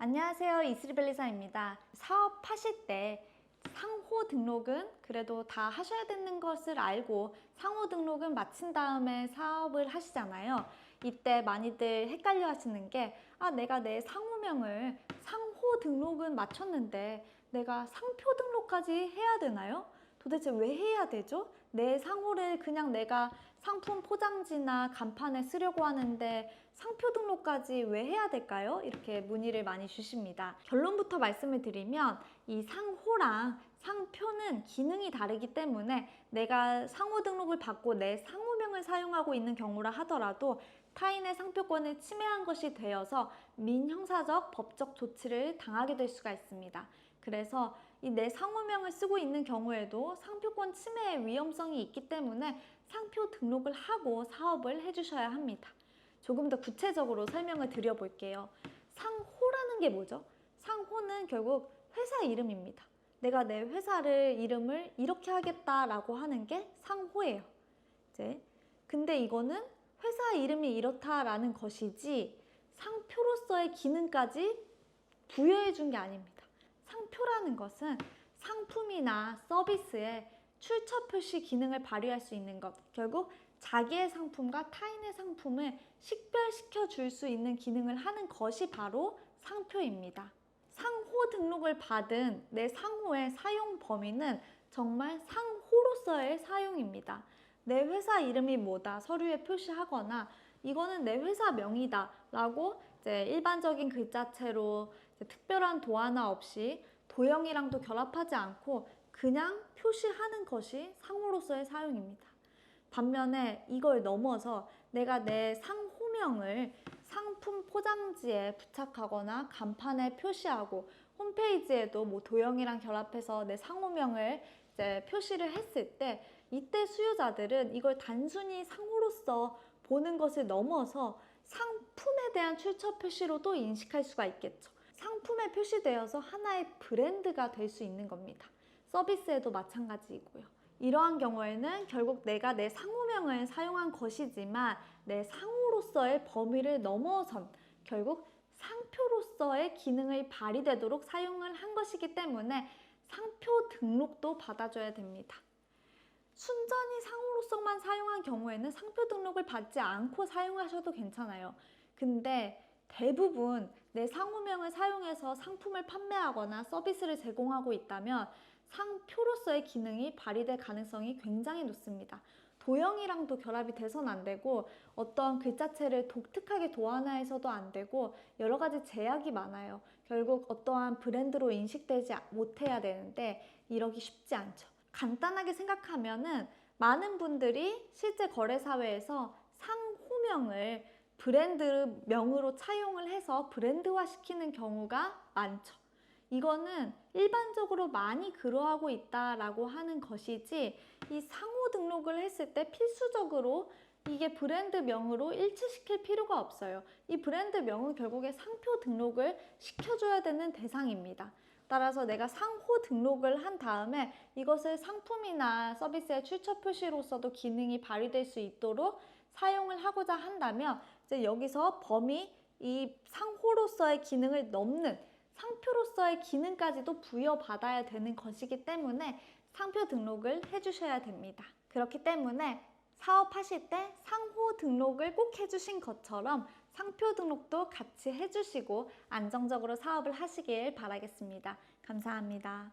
안녕하세요. 이스리벨리사입니다. 사업하실 때 상호 등록은 그래도 다 하셔야 되는 것을 알고 상호 등록은 마친 다음에 사업을 하시잖아요. 이때 많이들 헷갈려 하시는 게, 아, 내가 내 상호명을 상호 등록은 마쳤는데 내가 상표 등록까지 해야 되나요? 도대체 왜 해야 되죠? 내 상호를 그냥 내가 상품 포장지나 간판에 쓰려고 하는데 상표 등록까지 왜 해야 될까요? 이렇게 문의를 많이 주십니다. 결론부터 말씀을 드리면 이 상호랑 상표는 기능이 다르기 때문에 내가 상호 등록을 받고 내 상호명을 사용하고 있는 경우라 하더라도 타인의 상표권을 침해한 것이 되어서 민형사적 법적 조치를 당하게 될 수가 있습니다. 그래서 이 내 상호명을 쓰고 있는 경우에도 상표권 침해의 위험성이 있기 때문에 상표 등록을 하고 사업을 해주셔야 합니다. 조금 더 구체적으로 설명을 드려볼게요. 상호라는 게 뭐죠? 상호는 결국 회사 이름입니다. 내가 내 회사를 이름을 이렇게 하겠다라고 하는 게 상호예요. 이제 근데 이거는 회사 이름이 이렇다라는 것이지 상표로서의 기능까지 부여해 준 게 아닙니다. 상표라는 것은 상품이나 서비스에 출처 표시 기능을 발휘할 수 있는 것. 결국 자기의 상품과 타인의 상품을 식별시켜 줄 수 있는 기능을 하는 것이 바로 상표입니다. 상호 등록을 받은 내 상호의 사용 범위는 정말 상호로서의 사용입니다. 내 회사 이름이 뭐다 서류에 표시하거나 이거는 내 회사 명이다 라고 이제 일반적인 글자체로 특별한 도화나 없이 도형이랑도 결합하지 않고 그냥 표시하는 것이 상호로서의 사용입니다. 반면에 이걸 넘어서 내가 내 상호명을 상품 포장지에 부착하거나 간판에 표시하고 홈페이지에도 뭐 도형이랑 결합해서 내 상호명을 이제 표시를 했을 때 이때 수요자들은 이걸 단순히 상호로서 보는 것을 넘어서 상품에 대한 출처 표시로도 인식할 수가 있겠죠. 상품에 표시되어서 하나의 브랜드가 될 수 있는 겁니다. 서비스에도 마찬가지이고요. 이러한 경우에는 결국 내가 내 상호명을 사용한 것이지만 내 상호로서의 범위를 넘어선 결국 상표로서의 기능을 발휘되도록 사용을 한 것이기 때문에 상표 등록도 받아줘야 됩니다. 순전히 상호로서만 사용한 경우에는 상표 등록을 받지 않고 사용하셔도 괜찮아요. 근데 대부분 내 상호명을 사용해서 상품을 판매하거나 서비스를 제공하고 있다면 상표로서의 기능이 발휘될 가능성이 굉장히 높습니다. 도형이랑도 결합이 돼선 안 되고 어떤 글자체를 독특하게 도안화해서도 안 되고 여러 가지 제약이 많아요. 결국 어떠한 브랜드로 인식되지 못해야 되는데 이러기 쉽지 않죠. 간단하게 생각하면은 많은 분들이 실제 거래사회에서 상호명을 브랜드 명으로 차용을 해서 브랜드화 시키는 경우가 많죠. 이거는 일반적으로 많이 그러하고 있다라고 하는 것이지 이 상호 등록을 했을 때 필수적으로 이게 브랜드 명으로 일치시킬 필요가 없어요. 이 브랜드 명은 결국에 상표 등록을 시켜줘야 되는 대상입니다. 따라서 내가 상호 등록을 한 다음에 이것을 상품이나 서비스의 출처 표시로서도 기능이 발휘될 수 있도록 사용을 하고자 한다면 이제 여기서 범위 이 상호로서의 기능을 넘는 상표로서의 기능까지도 부여받아야 되는 것이기 때문에 상표 등록을 해주셔야 됩니다. 그렇기 때문에 사업하실 때 상호 등록을 꼭 해주신 것처럼 상표 등록도 같이 해주시고 안정적으로 사업을 하시길 바라겠습니다. 감사합니다.